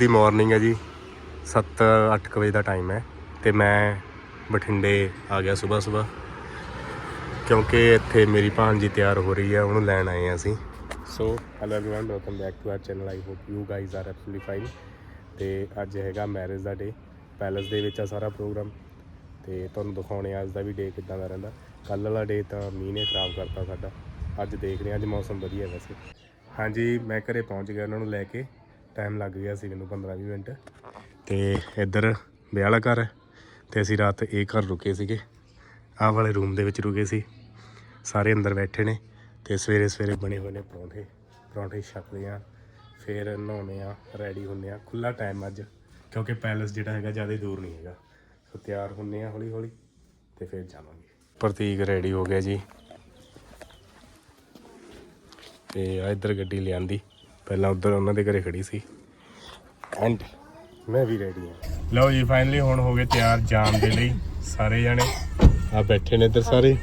ਦੀ morning ਹੈ ਜੀ 7-8 ਵਜੇ ਦਾ ਟਾਈਮ ਹੈ ਤੇ ਮੈਂ ਬਠਿੰਡੇ ਆ ਗਿਆ ਸਵੇਰ ਸਵੇਰ ਕਿਉਂਕਿ ਇੱਥੇ ਮੇਰੀ ਭਾਣਜੀ ਤਿਆਰ ਹੋ ਰਹੀ ਹੈ ਉਹਨੂੰ ਲੈਣ ਆਏ ਹਾਂ ਅਸੀਂ so hello everyone welcome back to our channel I hope you guys are absolutely fine ਤੇ ਅੱਜ ਹੈਗਾ ਮੈਰਿਜ ਦਾ ਡੇ ਪੈਲਸ ਦੇ ਵਿੱਚ ਆ ਸਾਰਾ ਪ੍ਰੋਗਰਾਮ ਤੇ ਤੁਹਾਨੂੰ ਦਿਖਾਉਣੇ ਆ ਅੱਜ ਦਾ ਵੀ ਡੇ ਕਿੱਦਾਂ ਦਾ ਰਹਿੰਦਾ ਕੱਲ ਵਾਲਾ ਡੇ ਤਾਂ ਮੀਂਹ ਨੇ ਖਰਾਬ ਕਰਤਾ ਸਾਡਾ ਅੱਜ ਦੇਖ ਰਹੇ ਹਾਂ ਅੱਜ ਮੌਸਮ ਵਧੀਆ ਹੈ ਵੈਸੇ ਹਾਂਜੀ ਮੈਂ ਘਰੇ ਪਹੁੰਚ ਗਿਆ ਉਹਨਾਂ ਨੂੰ ਲੈ ਕੇ ਟਾਈਮ ਲੱਗ ਗਿਆ ਸੀ ਮੈਨੂੰ 15-20 ਮਿੰਟ। ਤੇ ਇੱਧਰ ਵਿਆਹ ਵਾਲਾ ਘਰ ਹੈ ਤੇ ਅਸੀਂ ਰਾਤ ਇਹ ਘਰ ਰੁਕੇ ਸੀਗੇ। ਆਹ ਵਾਲੇ ਰੂਮ ਦੇ ਵਿੱਚ ਰੁਕੇ ਸੀ। ਸਾਰੇ ਅੰਦਰ ਬੈਠੇ ਨੇ ਤੇ ਸਵੇਰੇ ਸਵੇਰੇ ਬਣੇ ਹੋਏ ਨੇ ਪਰੌਂਠੇ। ਪਰੌਂਠੇ ਛਕਦੇ ਆ ਫਿਰ ਨਹਾਉਣੇ ਆ ਰੈਡੀ ਹੁੰਨੇ ਆ ਖੁੱਲਾ ਟਾਈਮ ਅੱਜ, ਕਿਉਂਕਿ ਪੈਲਸ ਜਿਹੜਾ ਹੈਗਾ ਜ਼ਿਆਦਾ ਦੂਰ ਨਹੀਂ ਹੈਗਾ। ਸੋ ਤਿਆਰ ਹੁੰਨੇ ਆ ਹੌਲੀ ਹੌਲੀ ਤੇ ਫਿਰ ਜਾਵਾਂਗੇ। ਪ੍ਰਤੀਕ ਰੈਡੀ ਹੋ ਗਿਆ ਜੀ। ਤੇ ਆ ਇੱਧਰ ਗੱਡੀ ਲਿਆਂਦੀ। ਪਹਿਲਾਂ ਉੱਧਰ ਉਹਨਾਂ ਦੇ ਘਰੇ ਖੜੀ ਸੀ। ਐਂਡ ਮੈਂ ਵੀ ਰੈਡੀ ਹਾਂ। ਲਓ ਜੀ ਫਾਈਨਲੀ ਹੁਣ ਹੋ ਗਏ ਤਿਆਰ ਜਾਣ ਦੇ ਲਈ ਸਾਰੇ ਜਣੇ। ਆ ਬੈਠੇ ਨੇ ਇੱਧਰ ਸਾਰੇ।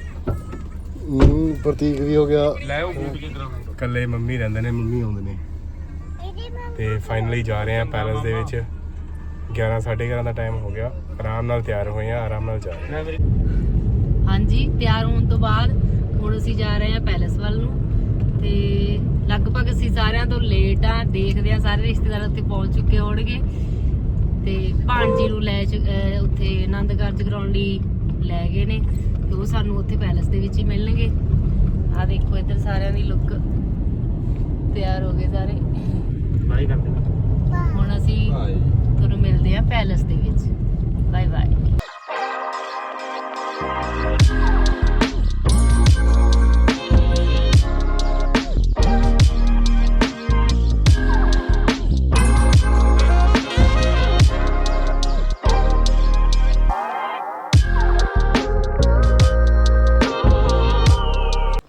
ਹੂੰ ਪ੍ਰਤੀਕ ਵੀ ਹੋ ਗਿਆ। ਲੈ ਉਹ ਬੂਟ ਕਿਧਰ ਕੱਲੇ ਮੰਮੀ ਰਹਿੰਦੇ ਨੇ ਮੰਮੀ ਆਉਂਦੇ ਨੇ। ਤੇ ਫਾਈਨਲੀ ਜਾ ਰਹੇ ਆ ਪੈਲਸ ਦੇ ਵਿੱਚ। 11 11:30 ਦਾ ਟਾਈਮ ਹੋ ਗਿਆ। ਆਰਾਮ ਨਾਲ ਤਿਆਰ ਹੋਏ ਆ ਆਰਾਮ ਨਾਲ ਜਾ ਰਹੇ ਆ ਹਾਂਜੀ ਤਿਆਰ ਹੋਣ ਤੋਂ ਬਾਅਦ ਹੁਣ ਅਸੀਂ ਜਾ ਰਹੇ ਹਾਂ ਪੈਲਸ ਵੱਲ ਨੂੰ। ਤੇ ਲਗਭਗ ਅਸੀਂ ਸਾਰਿਆਂ ਤੋਂ ਲੇਟ ਆ ਦੇਖਦੇ ਆ ਸਾਰੇ ਰਿਸ਼ਤੇਦਾਰ ਉੱਥੇ ਪਹੁੰਚ ਚੁੱਕੇ ਹੋਣਗੇ। ਤੇ ਭਾਣਜੀ ਨੂੰ ਲੈ ਉੱਥੇ ਆਨੰਦ ਕਾਰਜ ਕਰਾਉਣ ਲਈ ਲੈ ਗਏ ਨੇ ਤੇ ਉਹ ਸਾਨੂੰ ਉੱਥੇ ਪੈਲਸ ਦੇ ਵਿੱਚ ਹੀ ਮਿਲਣਗੇ। ਆ ਦੇਖੋ ਇੱਧਰ ਸਾਰਿਆਂ ਦੀ ਲੁੱਕ ਤਿਆਰ ਹੋ ਗਏ ਸਾਰੇ। ਬਾਈ ਕਰਦੇ ਹੁਣ ਅਸੀਂ ਤੁਹਾਨੂੰ ਮਿਲਦੇ ਆ ਪੈਲਸ ਦੇ ਵਿੱਚ। ਬਾਏ ਬਾਏ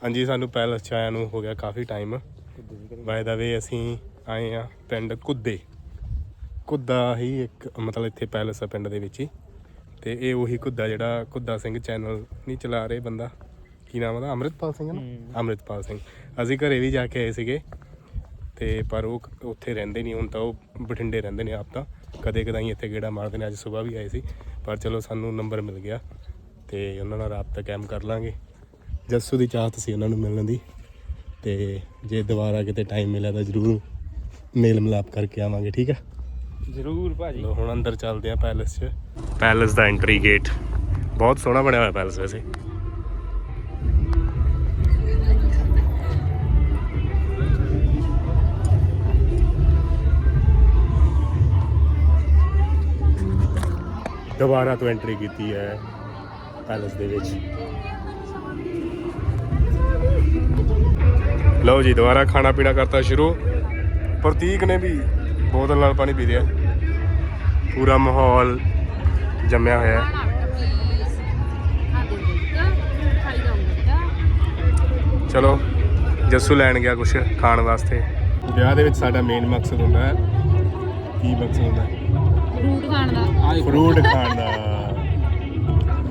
ਹਾਂਜੀ ਸਾਨੂੰ ਪੈਲਸ ਚ ਆਇਆ ਨੂੰ ਹੋ ਗਿਆ ਕਾਫੀ ਟਾਈਮ ਬਾਏ ਦਾ ਵੇ ਅਸੀਂ ਆਏ ਆ ਪਿੰਡ ਕੁੱਦੇ। ਕੁੱਦਾ ਹੀ ਇੱਕ ਮਤਲਬ ਇੱਥੇ ਪੈਲਸ ਆ ਪਿੰਡ ਦੇ ਵਿੱਚ ਹੀ। ਤੇ ਇਹ ਉਹੀ ਕੁੱਦਾ ਜਿਹੜਾ ਕੁੱਦਾ ਸਿੰਘ ਚੈਨਲ ਨਹੀਂ ਚਲਾ ਰਹੇ ਬੰਦਾ। ਕੀ ਨਾਮ ਉਹਦਾ? ਅੰਮ੍ਰਿਤਪਾਲ ਸਿੰਘ ਨਾ? ਅੰਮ੍ਰਿਤਪਾਲ ਸਿੰਘ। ਅਸੀਂ ਘਰੇ ਵੀ ਜਾ ਕੇ ਆਏ ਸੀਗੇ। ਤੇ ਪਰ ਉਹ ਉੱਥੇ ਰਹਿੰਦੇ ਨਹੀਂ ਹੁਣ ਤਾਂ ਉਹ ਬਠਿੰਡੇ ਰਹਿੰਦੇ ਨੇ ਆਪ ਤਾਂ। ਕਦੇ ਕਦਾਈ ਇੱਥੇ ਗੇੜਾ ਮਾਰਦੇ ਨੇ ਅੱਜ ਸਵੇਰ ਵੀ ਆਏ ਸੀ। ਪਰ ਚਲੋ ਸਾਨੂੰ ਨੰਬਰ ਮਿਲ ਗਿਆ। ਤੇ ਉਹਨਾਂ ਨਾਲ ਰਾਬਤਾ ਕਾਇਮ ਕਰ ਲਾਂਗੇ। ਜੱਸੂ ਦੀ ਚਾਹਤ ਸੀ ਉਹਨਾਂ ਨੂੰ ਮਿਲਣ ਦੀ ਤੇ ਜੇ ਦੁਬਾਰਾ ਕਿਤੇ ਟਾਈਮ ਮਿਲਿਆ ਤਾਂ ਜ਼ਰੂਰ ਮੇਲ ਮਿਲਾਪ ਕਰਕੇ ਆਵਾਂਗੇ ਠੀਕ ਹੈ ਜ਼ਰੂਰ ਭਾਜੀ। ਲੋ ਹੁਣ ਅੰਦਰ ਚੱਲਦੇ ਆ ਪੈਲਸ 'ਚ। ਪੈਲਸ ਦਾ ਐਂਟਰੀ ਗੇਟ ਬਹੁਤ ਸੋਹਣਾ ਬਣਿਆ ਹੋਇਆ ਪੈਲਸ ਵੈਸੇ। ਦੁਬਾਰਾ ਤੋਂ ਐਂਟਰੀ ਕੀਤੀ ਹੈ ਪੈਲਸ ਦੇ ਵਿੱਚ। ਲਓ ਜੀ ਦੁਬਾਰਾ ਖਾਣਾ ਪੀਣਾ ਕਰਤਾ ਸ਼ੁਰੂ। ਪ੍ਰਤੀਕ ਨੇ ਵੀ ਬੋਤਲ ਨਾਲ ਪਾਣੀ ਪੀ ਲਿਆ। ਪੂਰਾ ਮਾਹੌਲ ਜੰਮਿਆ ਹੋਇਆ ਹੈ। ਚਲੋ ਜੱਸੂ ਲੈਣ ਗਿਆ ਕੁਛ ਖਾਣ ਵਾਸਤੇ। ਵਿਆਹ ਦੇ ਵਿੱਚ ਸਾਡਾ ਮੇਨ ਮਕਸਦ ਹੁੰਦਾ ਹੈ। ਕੀ ਮਕਸਦ ਹੁੰਦਾ ਫਰੂਟ ਖਾਣ ਦਾ। ਫਰੂਟ ਖਾਣ ਦਾ।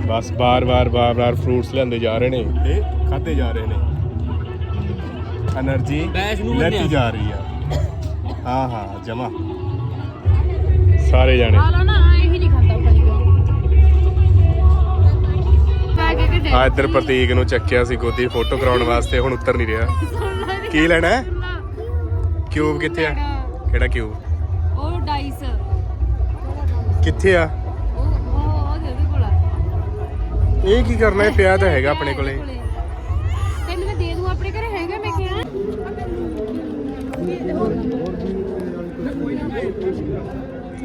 ਬਸ ਬਾਰ-ਬਾਰ ਬਾਰ-ਬਾਰ ਫਰੂਟਸ ਲਿਆਂਦੇ ਜਾ ਰਹੇ ਨੇ ਤੇ ਖਾਦੇ ਜਾ ਰਹੇ ਨੇ। એનર્જી લેતી જા રહી है हाँ हाँ जमा ਸਾਰੇ ਜਾਣੇ। ਆ ਇੱਧਰ ਪ੍ਰਤੀਕ ਨੂੰ ਚੱਕਿਆ ਸੀ ਗੋਦੀ ਫੋਟੋ ਕਰਾਉਣ ਵਾਸਤੇ ਹੁਣ ਉੱਤਰ ਨਹੀਂ ਰਿਹਾ। ਕੀ ਲੈਣਾ ਕਿਊਬ ਕਿੱਥੇ ਆ? ਕਿਹੜਾ ਕਿਊਬ? ਉਹ ਡਾਈਸ। ਕਿੱਥੇ ਆ? ਉਹ- ਉਹ ਉਹਦੇ ਉਹਦੇ ਕੋਲ ਆ। ਇਹ ਕੀ ਕਰਨਾ ਹੈ? ਪਿਆ ਤਾਂ ਹੈਗਾ ਆਪਣੇ ਕੋਲੇ।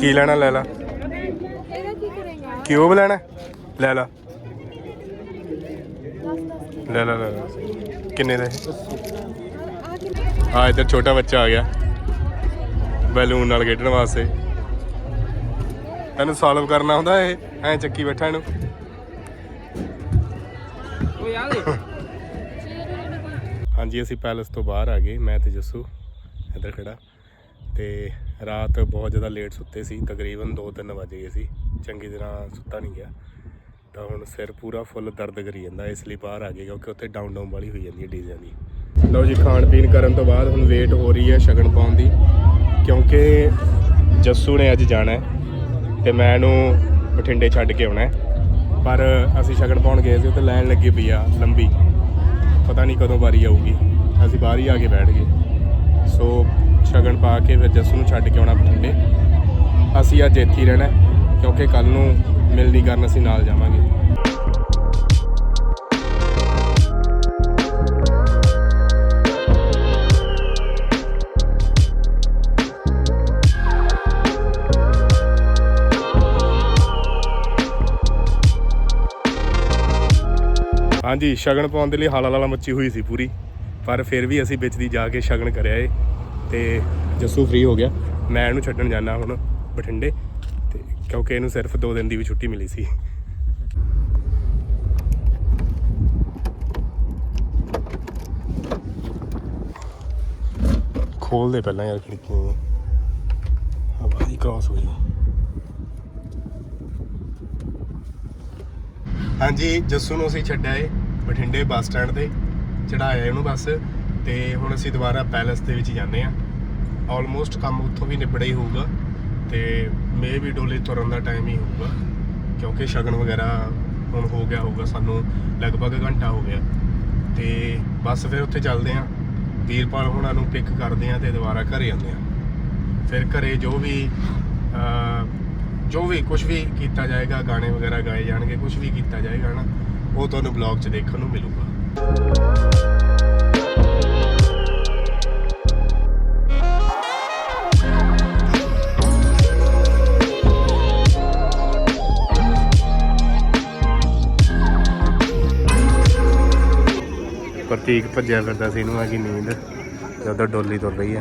ਕੀ ਲੈਣਾ ਲੈ ਲਾ? ਇਹਦਾ ਕੀ ਕਰੇਗਾ ਕਿਊਬ ਲੈਣਾ? ਲੈ ਲਾ। ਲੈ ਲਾ ਲੈ ਲਾ। ਕਿੰਨੇ ਦਾ ਆ ਇੱਧਰ ਛੋਟਾ ਬੱਚਾ ਆ ਗਿਆ। ਬੈਲੂਨ ਨਾਲ ਖੇਡਣ ਵਾਸਤੇ। ਇਹਨੂੰ ਸੋਲਵ ਕਰਨਾ ਹੁੰਦਾ ਇਹ। ਐ ਚੱਕੀ ਬੈਠਾ ਇਹਨੂੰ। ਹਾਂਜੀ ਅਸੀਂ ਪੈਲਸ ਤੋਂ ਬਾਹਰ ਆ ਗਏ। ਮੈਂ ਤੇ ਜੱਸੂ। ਇੱਧਰ ਖੜਾ। ਤੇ ਰਾਤ ਬਹੁਤ ਜ਼ਿਆਦਾ ਲੇਟ ਸੁੱਤੇ ਸੀ, ਤਕਰੀਬਨ 2-3 ਵਜੇ ਗਏ ਸੀ। ਚੰਗੀ ਤਰ੍ਹਾਂ ਸੁੱਤਾ ਨਹੀਂ ਗਿਆ। ਤਾਂ ਹੁਣ ਸਿਰ ਪੂਰਾ ਫੁੱਲ ਦਰਦ ਕਰੀ ਜਾਂਦਾ, ਇਸ ਲਈ ਬਾਹਰ ਆ ਗਏ ਕਿਉਂਕਿ ਉੱਥੇ ਡਾਊਨ ਡਾਊਨ ਵਾਲੀ ਹੋਈ ਜਾਂਦੀ ਹੈ ਡੀਜ਼ਿਆਂ ਦੀ। ਲਓ ਜੀ ਖਾਣ ਪੀਣ ਕਰਨ ਤੋਂ ਬਾਅਦ ਹੁਣ ਵੇਟ ਹੋ ਰਹੀ ਹੈ ਸ਼ਗਨ ਪਾਉਣ ਦੀ। ਕਿਉਂਕਿ ਜੱਸੂ ਨੇ ਅੱਜ ਜਾਣਾ ਹੈ ਤੇ ਮੈਂ ਇਹਨੂੰ ਬਠਿੰਡੇ ਛੱਡ ਕੇ ਆਉਣਾ ਹੈ। ਪਰ ਅਸੀਂ ਸ਼ਗਨ ਪਾਉਣ ਗਏ ਸੀ ਉੱਥੇ ਲਾਈਨ ਲੱਗੀ ਪਈ ਆ ਲੰਬੀ। ਪਤਾ ਨਹੀਂ ਕਦੋਂ ਵਾਰੀ ਆਊਗੀ। ਅਸੀਂ ਬਾਹਰ ਹੀ ਆ ਕੇ ਬੈਠ ਗਏ। ਸੋ ਸ਼ਗਨ ਪਾ ਕੇ ਫਿਰ ਜੱਸੂ ਨੂੰ ਛੱਡ ਕੇ ਆਉਣਾ ਬਠਿੰਡੇ। ਅਸੀਂ ਅੱਜ ਇੱਥੇ ਹੀ ਰਹਿਣਾ ਕਿਉਂਕਿ ਕੱਲ ਨੂੰ ਮਿਲਣੀ ਕਰਨ ਅਸੀਂ ਨਾਲ ਜਾਵਾਂਗੇ। ਹਾਂਜੀ, ਸ਼ਗਨ ਪਾਉਣ ਦੇ ਲਈ ਹਾਲਾ ਲਾਲਾ ਮੱਚੀ ਹੋਈ ਸੀ ਪੂਰੀ। ਪਰ ਫਿਰ ਵੀ ਅਸੀਂ ਵਿੱਚ ਦੀ ਜਾ ਕੇ ਸ਼ਗਨ ਕਰਿਆ ਏ ਤੇ ਜੱਸੂ ਫ੍ਰੀ ਹੋ ਗਿਆ। ਮੈਂ ਇਹਨੂੰ ਛੱਡਣ ਜਾਣਾ ਹੁਣ ਬਠਿੰਡੇ ਤੇ ਕਿਉਂਕਿ ਇਹਨੂੰ ਸਿਰਫ 2 ਦਿਨ ਦੀ ਵੀ ਛੁੱਟੀ ਮਿਲੀ ਸੀ। ਖੋਲਦੇ ਪਹਿਲਾਂ ਯਾਰ ਖਿੜਕੀਆਂ ਹਵਾ ਦੀ ਕ੍ਰਾਸ ਹੋਈ ਹਾਂਜੀ, ਜੱਸੂ ਨੂੰ ਅਸੀਂ ਛੱਡਿਆ ਏ ਬਠਿੰਡੇ ਬੱਸ ਸਟੈਂਡ ਤੇ। ਚੜਾਇਆ ਇਹਨੂੰ ਬਸ ਤੇ ਹੁਣ ਅਸੀਂ ਦੁਬਾਰਾ ਪੈਲਸ ਦੇ ਵਿੱਚ ਜਾਂਦੇ ਆ ਆਲਮੋਸਟ ਕੰਮ ਉੱਥੋਂ ਵੀ ਨਿਬੜਿਆ ਹੀ ਹੋਊਗਾ ਤੇ ਮੇ ਵੀ ਡੋਲੇ ਤੁਰਨ ਦਾ ਟਾਈਮ ਹੀ ਹੋਊਗਾ, ਕਿਉਂਕਿ ਸ਼ਗਨ ਵਗੈਰਾ ਹੁਣ ਹੋ ਗਿਆ ਹੋਊਗਾ, ਸਾਨੂੰ ਲਗਭਗ ਘੰਟਾ ਹੋ ਗਿਆ। ਤੇ ਬਸ ਫਿਰ ਉੱਥੇ ਚੱਲਦੇ ਆ ਵੀਰਪਾਲ ਹੁਣਾਂ ਨੂੰ ਪਿਕ ਕਰਦੇ ਆ ਤੇ ਦੁਬਾਰਾ ਘਰੇ ਆਉਂਦੇ ਆ ਫਿਰ ਘਰੇ ਜੋ ਵੀ ਜੋ ਵੀ ਕੁਝ ਵੀ ਕੀਤਾ ਜਾਏਗਾ, ਗਾਣੇ ਵਗੈਰਾ ਗਾਏ ਜਾਣਗੇ ਕੁਝ ਵੀ ਕੀਤਾ ਜਾਏਗਾ ਨਾ, ਉਹ ਤੁਹਾਨੂੰ ਬਲੌਗ 'ਚ ਦੇਖਣ ਨੂੰ ਮਿਲੂਗਾ। ਪ੍ਰਤੀਕ ਭੱਜਿਆ ਫਿਰਦਾ ਸੀ ਇਹਨੂੰ ਆ ਗਈ ਨੀਂਦ? ਜਦੋਂ ਡੋਲੀ ਤੁਰ ਰਹੀ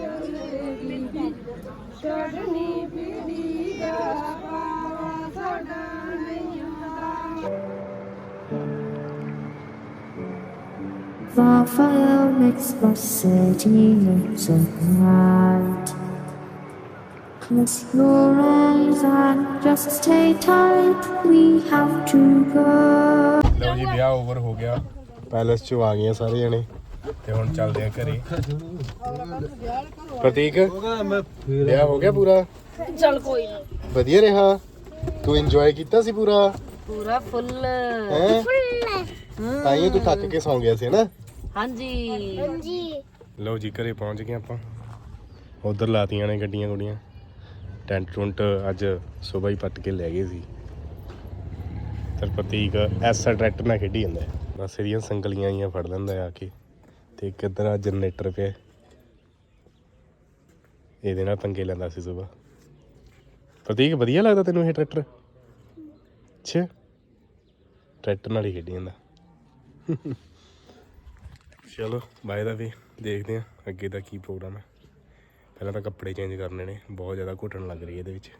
ਹੈ ਚੜਨੀ ਪੀੜੀ ਦਾ ਪਾਵਾ ਸਾਡਾ ਨਹੀਂ Raphael makes the city look so bright. Close your eyes and just stay tight. We have to go. ਲਓ ਜੀ ਵਿਆਹ ਓਵਰ ਹੋ ਗਿਆ ਪੈਲਸ 'ਚ ਆ ਗਏ ਸਾਰੇ ਜਣੇ ਤੇ ਹੁਣ ਚੱਲਦੇ ਆ ਘਰੇ। ਪ੍ਰਤੀਕ ਮੈਂ ਵਿਆਹ ਹੋ ਗਿਆ ਪੂਰਾ? ਚਲ ਕੋਈ ਨਾ। ਵਧੀਆ ਰਿਹਾ। ਤੂੰ ਇੰਜੋਏ ਕੀਤਾ ਸੀ ਪੂਰਾ? ਪੂਰਾ ਫੁੱਲ। ਹੈ? ਤਾਈਓ ਤੂੰ ਥੱਕ ਕੇ ਸੌਂ ਗਿਆ ਸੀ ਨਾ ਹਾਂਜੀ। ਲਓ ਜੀ ਘਰੇ ਪਹੁੰਚ ਗਏ ਆਪਾਂ। ਉਧਰ ਲਾਤੀਆਂ ਨੇ ਗੱਡੀਆਂ ਗੁੱਡੀਆਂ। ਟੈਂਟ ਟੁੰਟ ਅੱਜ ਸਵੇਰ ਹੀ ਪੱਟ ਕੇ ਲੈ ਗਏ ਸੀ। ਤੇ ਪ੍ਰਤੀਕ ਐਸਾ ਟਰੈਕਟਰ ਨਾਲ ਖੇਡੀ ਜਾਂਦਾ ਹੈ। ਬਸ ਇਹਦੀਆਂ ਸੰਗਲੀਆਂ ਆਈਆਂ ਫੜ ਲੈਂਦਾ ਆ ਕੇ। ਤੇ ਕਿੱਧਰ ਆ ਜਨਰੇਟਰ ਪਿਆ। ਇਹਦੇ ਨਾਲ ਪੰਗੇ ਲੈਂਦਾ ਸੀ ਸਵੇਰ। ਪ੍ਰਤੀਕ, ਵਧੀਆ ਲੱਗਦਾ ਤੈਨੂੰ ਇਹ ਟਰੈਕਟਰ ਅੱਛਾ ਟਰੈਕਟਰ ਨਾਲ ਹੀ ਖੇਡੀ ਜਾਂਦਾ। ਚਲੋ, ਬਾਏ ਦਾ ਵੀ। ਦੇਖਦੇ ਆ ਅੱਗੇ ਦਾ ਕੀ ਪ੍ਰੋਗਰਾਮ ਹੈ। ਪਹਿਲਾਂ ਤਾਂ ਕੱਪੜੇ ਚੇਂਜ ਕਰਨੇ ਨੇ। ਬਹੁਤ ਜ਼ਿਆਦਾ ਘੁੱਟਣ ਲੱਗ ਰਹੀ ਹੈ ਇਹਦੇ ਵਿੱਚ।